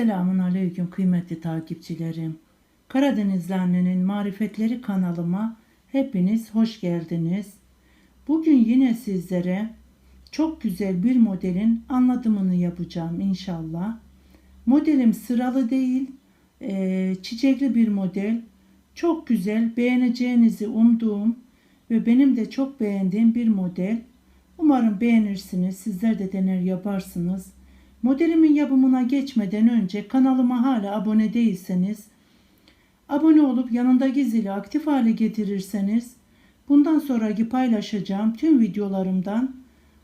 Selamun Aleyküm kıymetli takipçilerim. Karadenizli Marifetleri kanalıma hepiniz hoş geldiniz. Bugün yine sizlere çok güzel bir modelin anlatımını yapacağım inşallah. Modelim sıralı değil, eee, çiçekli bir model. Çok güzel, beğeneceğinizi umduğum ve benim de çok beğendiğim bir model. Umarım beğenirsiniz, sizler de dener yaparsınız. Modelimin yapımına geçmeden önce kanalıma hala abone değilseniz, abone olup yanındaki zili aktif hale getirirseniz, bundan sonraki paylaşacağım tüm videolarımdan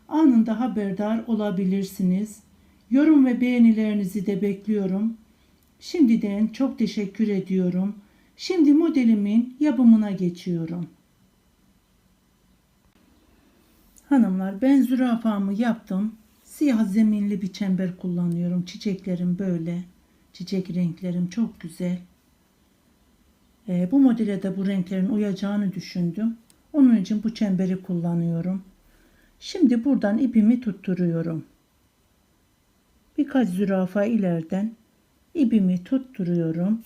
anında haberdar olabilirsiniz. Yorum ve beğenilerinizi de bekliyorum. Şimdiden çok teşekkür ediyorum. Şimdi modelimin yapımına geçiyorum. Hanımlar ben zürafamı yaptım. Siyah zeminli bir çember kullanıyorum. Çiçeklerim böyle. Çiçek renklerim çok güzel. Ee, bu modele de bu renklerin uyacağını düşündüm. Onun için bu çemberi kullanıyorum. Şimdi buradan ipimi tutturuyorum. Birkaç zürafa ileriden ipimi tutturuyorum.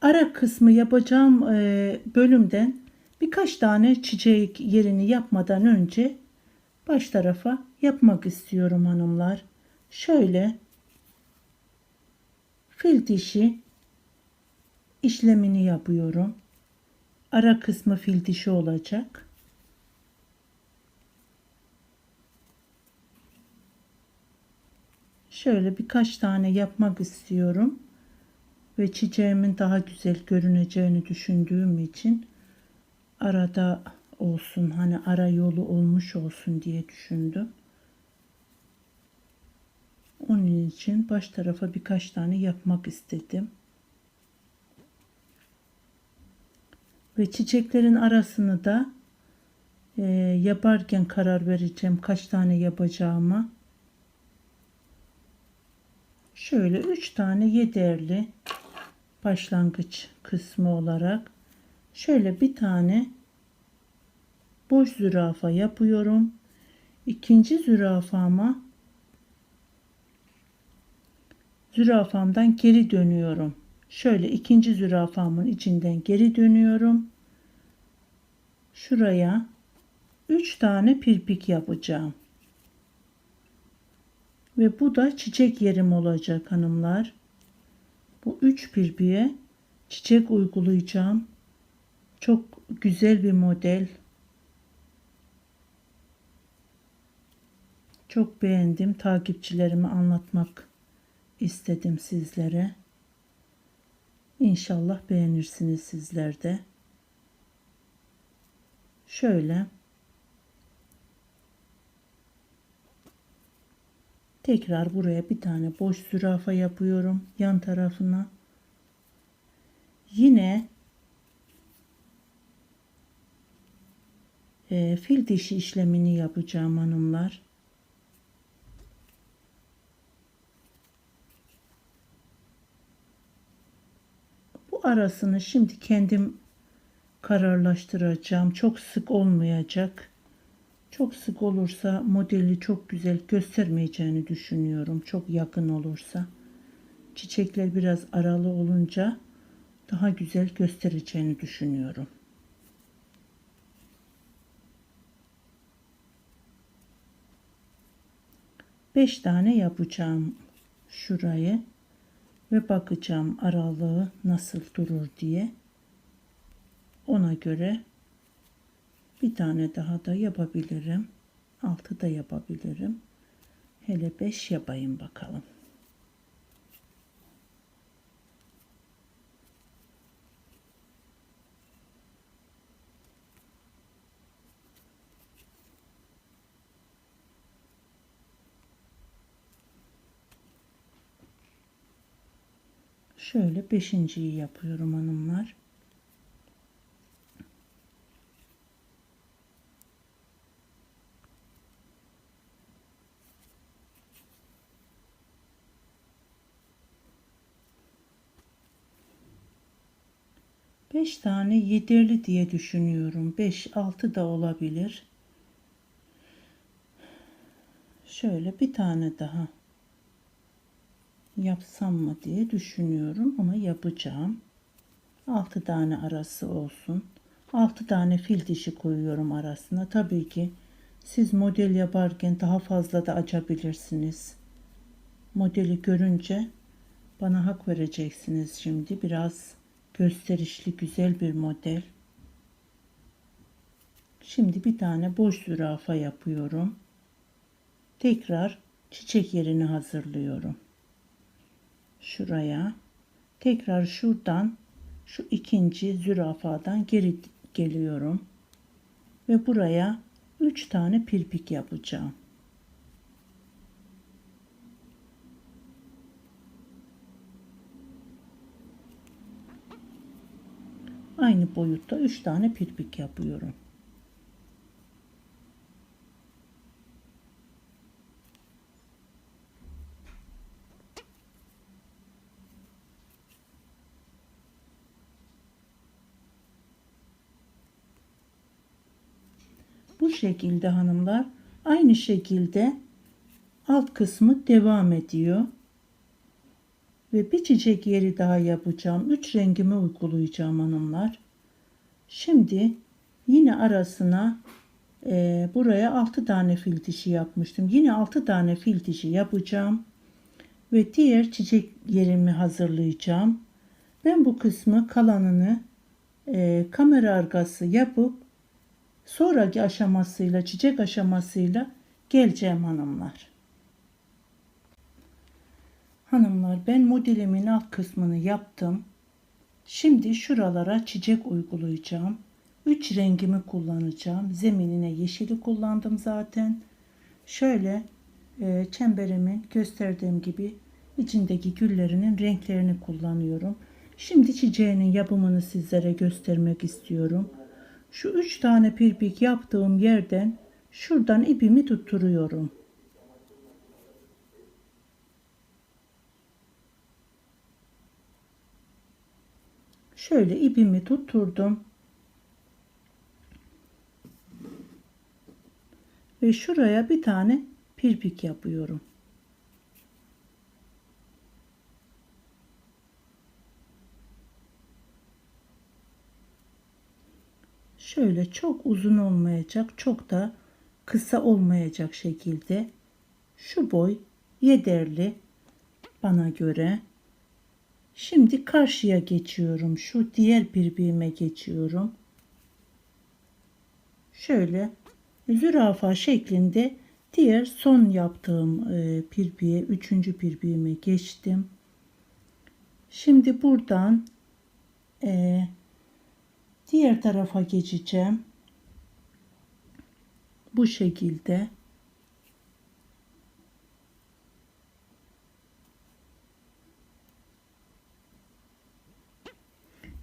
Ara kısmı yapacağım e, bölümden birkaç tane çiçek yerini yapmadan önce baş tarafa yapmak istiyorum hanımlar. Şöyle fil dişi işlemini yapıyorum. Ara kısmı fil dişi olacak. Şöyle birkaç tane yapmak istiyorum ve çiçeğimin daha güzel görüneceğini düşündüğüm için arada olsun hani ara yolu olmuş olsun diye düşündüm. Onun için baş tarafa birkaç tane yapmak istedim. Ve çiçeklerin arasını da e, yaparken karar vereceğim kaç tane yapacağıma. Şöyle 3 tane yeterli başlangıç kısmı olarak şöyle bir tane boş zürafa yapıyorum. İkinci zürafama zürafamdan geri dönüyorum. Şöyle ikinci zürafamın içinden geri dönüyorum. Şuraya 3 tane pirpik yapacağım. Ve bu da çiçek yerim olacak hanımlar. Bu 3 pirpiğe çiçek uygulayacağım. Çok güzel bir model. Çok beğendim. Takipçilerime anlatmak istedim sizlere. İnşallah beğenirsiniz sizler de. Şöyle tekrar buraya bir tane boş zürafa yapıyorum yan tarafına. Yine e, fil dişi işlemini yapacağım hanımlar. Arasını şimdi kendim kararlaştıracağım. Çok sık olmayacak. Çok sık olursa modeli çok güzel göstermeyeceğini düşünüyorum. Çok yakın olursa. Çiçekler biraz aralı olunca daha güzel göstereceğini düşünüyorum. Beş tane yapacağım şurayı ve bakacağım aralığı nasıl durur diye. Ona göre bir tane daha da yapabilirim. Altı da yapabilirim. Hele beş yapayım bakalım. Şöyle beşinciyi yapıyorum hanımlar. Beş tane yeterli diye düşünüyorum. Beş altı da olabilir. Şöyle bir tane daha yapsam mı diye düşünüyorum ama yapacağım. 6 tane arası olsun. 6 tane fil dişi koyuyorum arasına. Tabii ki siz model yaparken daha fazla da açabilirsiniz. Modeli görünce bana hak vereceksiniz şimdi. Biraz gösterişli güzel bir model. Şimdi bir tane boş zürafa yapıyorum. Tekrar çiçek yerini hazırlıyorum. Şuraya. Tekrar şuradan şu ikinci zürafadan geri geliyorum. Ve buraya 3 tane pirpik yapacağım. Aynı boyutta 3 tane pirpik yapıyorum. Bu şekilde hanımlar aynı şekilde alt kısmı devam ediyor. Ve bir çiçek yeri daha yapacağım. Üç rengimi uygulayacağım hanımlar. Şimdi yine arasına e, buraya 6 tane fil dişi yapmıştım. Yine 6 tane fil dişi yapacağım. Ve diğer çiçek yerimi hazırlayacağım. Ben bu kısmı kalanını e, kamera arkası yapıp sonraki aşamasıyla çiçek aşamasıyla geleceğim hanımlar. Hanımlar ben modelimin alt kısmını yaptım. Şimdi şuralara çiçek uygulayacağım. Üç rengimi kullanacağım. Zeminine yeşili kullandım zaten. Şöyle e, çemberimin gösterdiğim gibi içindeki güllerinin renklerini kullanıyorum. Şimdi çiçeğinin yapımını sizlere göstermek istiyorum. Şu üç tane pirpik yaptığım yerden şuradan ipimi tutturuyorum. Şöyle ipimi tutturdum. Ve şuraya bir tane pirpik yapıyorum. Şöyle çok uzun olmayacak, çok da kısa olmayacak şekilde şu boy yeterli bana göre. Şimdi karşıya geçiyorum. Şu diğer pirpiğime geçiyorum. Şöyle zürafa şeklinde diğer son yaptığım e, pirpiğe, üçüncü pirpiğime geçtim. Şimdi buradan e, diğer tarafa geçeceğim. Bu şekilde.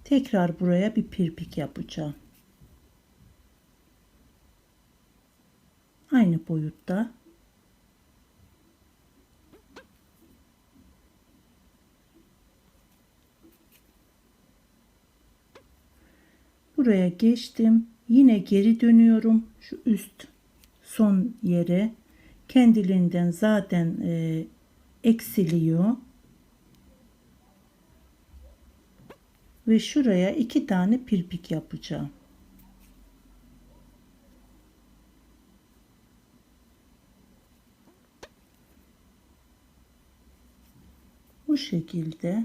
Tekrar buraya bir pirpik yapacağım. Aynı boyutta. Buraya geçtim. Yine geri dönüyorum. Şu üst son yere kendiliğinden zaten e, eksiliyor. ve şuraya iki tane pirpik yapacağım. Bu şekilde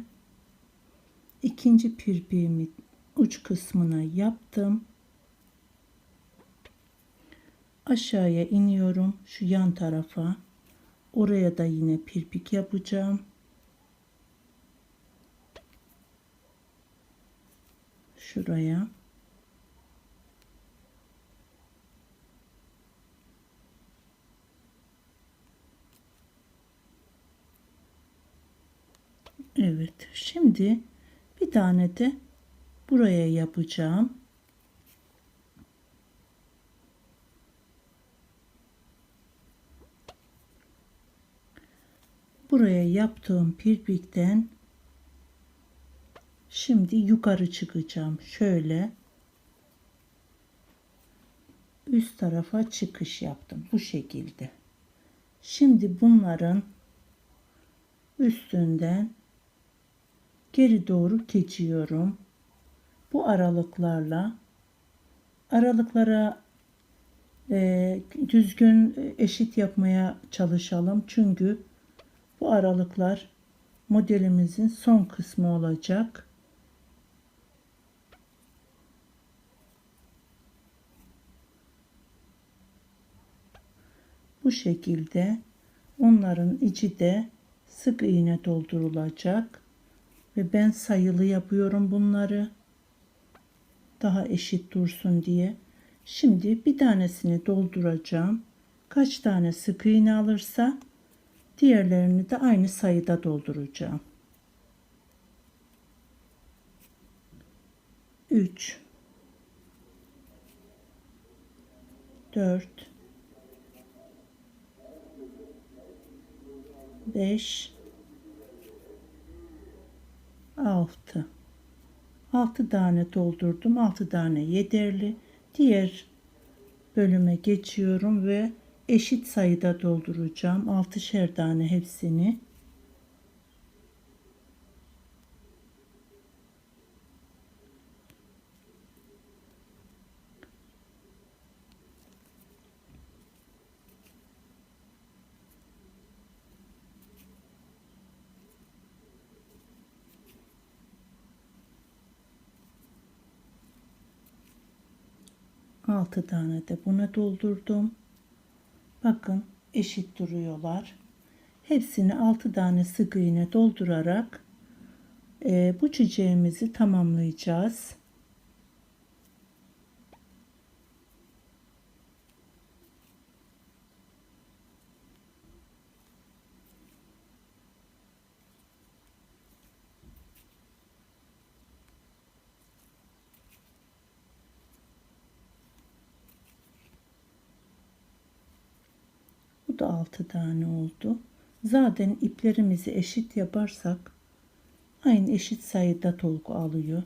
ikinci pirpiğimi uç kısmına yaptım. Aşağıya iniyorum şu yan tarafa. Oraya da yine pirpik yapacağım. şuraya. Evet. Şimdi bir tane de buraya yapacağım. Buraya yaptığım pirpikten Şimdi yukarı çıkacağım. Şöyle üst tarafa çıkış yaptım. Bu şekilde. Şimdi bunların üstünden geri doğru geçiyorum. Bu aralıklarla aralıklara e, düzgün eşit yapmaya çalışalım. Çünkü bu aralıklar modelimizin son kısmı olacak. Bu şekilde onların içi de sık iğne doldurulacak ve ben sayılı yapıyorum bunları daha eşit dursun diye. Şimdi bir tanesini dolduracağım. Kaç tane sık iğne alırsa diğerlerini de aynı sayıda dolduracağım. 3 4 5 6 6 tane doldurdum. 6 tane yeterli. Diğer bölüme geçiyorum ve eşit sayıda dolduracağım. 6'şer tane hepsini. Altı tane de buna doldurdum. Bakın eşit duruyorlar. Hepsini 6 tane sık iğne doldurarak e, bu çiçeğimizi tamamlayacağız. Bu da 6 tane oldu. Zaten iplerimizi eşit yaparsak aynı eşit sayıda dolgu alıyor.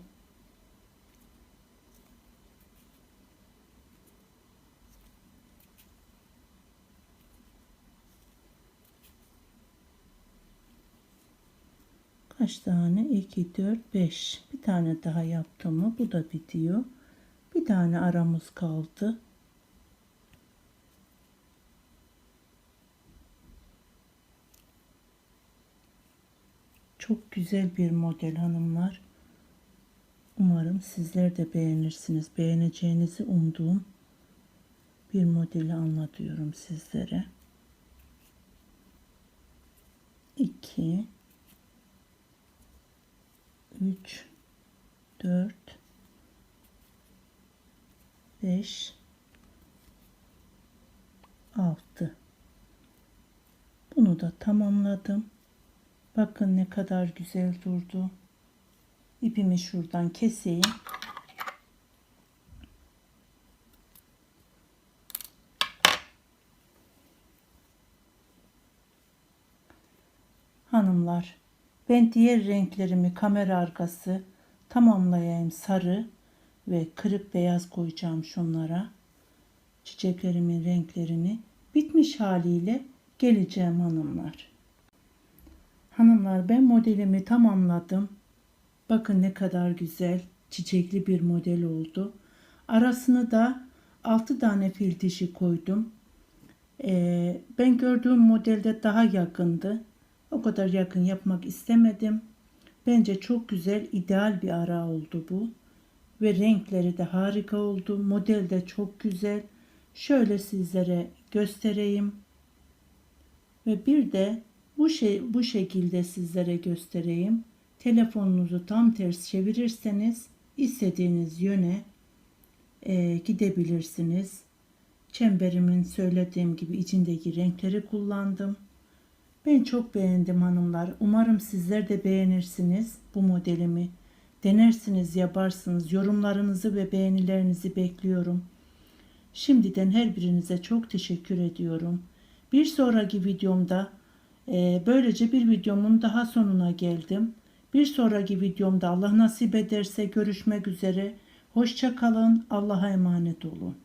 Kaç tane? 2, 4, 5. Bir tane daha yaptım mı bu da bitiyor. Bir tane aramız kaldı. Çok güzel bir model hanımlar. Umarım sizler de beğenirsiniz. Beğeneceğinizi umduğum bir modeli anlatıyorum sizlere. 2 3 4 5 6 Bunu da tamamladım. Bakın ne kadar güzel durdu. İpimi şuradan keseyim. Hanımlar, ben diğer renklerimi kamera arkası tamamlayayım sarı ve kırık beyaz koyacağım şunlara. Çiçeklerimin renklerini bitmiş haliyle geleceğim hanımlar. Hanımlar ben modelimi tamamladım. Bakın ne kadar güzel çiçekli bir model oldu. Arasını da 6 tane fil dişi koydum. Ee, ben gördüğüm modelde daha yakındı. O kadar yakın yapmak istemedim. Bence çok güzel, ideal bir ara oldu bu. Ve renkleri de harika oldu. Model de çok güzel. Şöyle sizlere göstereyim. Ve bir de bu şey bu şekilde sizlere göstereyim. Telefonunuzu tam ters çevirirseniz istediğiniz yöne e, gidebilirsiniz. Çemberimin söylediğim gibi içindeki renkleri kullandım. Ben çok beğendim hanımlar. Umarım sizler de beğenirsiniz bu modelimi. Denersiniz, yaparsınız. Yorumlarınızı ve beğenilerinizi bekliyorum. Şimdiden her birinize çok teşekkür ediyorum. Bir sonraki videomda böylece bir videomun daha sonuna geldim. Bir sonraki videomda Allah nasip ederse görüşmek üzere. Hoşça kalın. Allah'a emanet olun.